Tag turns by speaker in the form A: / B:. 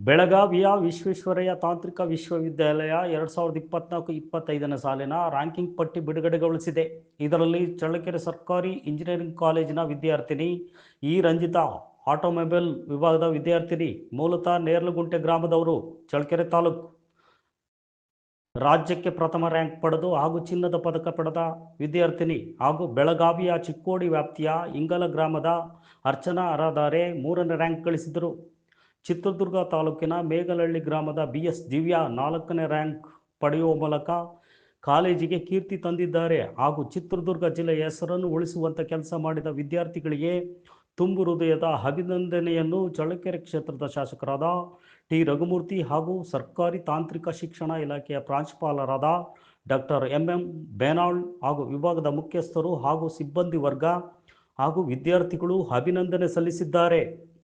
A: ಬೆಳಗಾವಿಯ ವಿಶ್ವೇಶ್ವರಯ್ಯ ತಾಂತ್ರಿಕ ವಿಶ್ವವಿದ್ಯಾಲಯ ಎರಡು ಸಾವಿರದ ಇಪ್ಪತ್ನಾಲ್ಕು, ಇಪ್ಪತ್ತೈದನೇ ಸಾಲಿನ ರ್ಯಾಂಕಿಂಗ್ ಪಟ್ಟಿ ಬಿಡುಗಡೆಗೊಳಿಸಿದೆ. ಇದರಲ್ಲಿ ಚಳ್ಳಕೆರೆ ಸರ್ಕಾರಿ ಇಂಜಿನಿಯರಿಂಗ್ ಕಾಲೇಜಿನ ವಿದ್ಯಾರ್ಥಿನಿ ಇ ರಂಜಿತಾ, ಆಟೋಮೊಬೈಲ್ ವಿಭಾಗದ ವಿದ್ಯಾರ್ಥಿನಿ ಮೂಲತಃ ನೇರ್ಲಗುಂಟೆ ಗ್ರಾಮದವರು, ಚಳ್ಳಕೆರೆ ತಾಲೂಕು ರಾಜ್ಯಕ್ಕೆ ಪ್ರಥಮ ರ್ಯಾಂಕ್ ಪಡೆದು ಹಾಗೂ ಚಿನ್ನದ ಪದಕ ಪಡೆದ ವಿದ್ಯಾರ್ಥಿನಿ ಹಾಗೂ ಬೆಳಗಾವಿಯ ಚಿಕ್ಕೋಡಿ ವ್ಯಾಪ್ತಿಯ ಇಂಗಲ ಗ್ರಾಮದ ಅರ್ಚನಾ ಅರಾಧಾರೆ ಮೂರನೇ ರ್ಯಾಂಕ್ ಗಳಿಸಿದರು ಚಿತ್ರದುರ್ಗ ತಾಲೂಕಿನ ಮೇಗಲಹಳ್ಳಿ ಗ್ರಾಮದ ಬಿ ಎಸ್ ದಿವ್ಯಾ ನಾಲ್ಕನೇ ರ್ಯಾಂಕ್ ಪಡೆಯುವ ಮೂಲಕ ಕಾಲೇಜಿಗೆ ಕೀರ್ತಿ ತಂದಿದ್ದಾರೆ. ಹಾಗೂ ಚಿತ್ರದುರ್ಗ ಜಿಲ್ಲೆಯ ಹೆಸರನ್ನು ಉಳಿಸುವಂಥ ಕೆಲಸ ಮಾಡಿದ ವಿದ್ಯಾರ್ಥಿಗಳಿಗೆ ತುಂಬು ಹೃದಯದ ಅಭಿನಂದನೆಯನ್ನು ಚಳ್ಳಕೆರೆ ಕ್ಷೇತ್ರದ ಶಾಸಕರಾದ ಟಿ. ರಘುಮೂರ್ತಿ ಹಾಗೂ ಸರ್ಕಾರಿ ತಾಂತ್ರಿಕ ಶಿಕ್ಷಣ ಇಲಾಖೆಯ ಪ್ರಾಂಶುಪಾಲರಾದ ಡಾಕ್ಟರ್ ಎಂ. ಎಂ. ಬೇನಾಳ್ ಹಾಗೂ ವಿಭಾಗದ ಮುಖ್ಯಸ್ಥರು ಹಾಗೂ ಸಿಬ್ಬಂದಿ ವರ್ಗ ಹಾಗೂ ವಿದ್ಯಾರ್ಥಿಗಳು ಅಭಿನಂದನೆ ಸಲ್ಲಿಸಿದ್ದಾರೆ.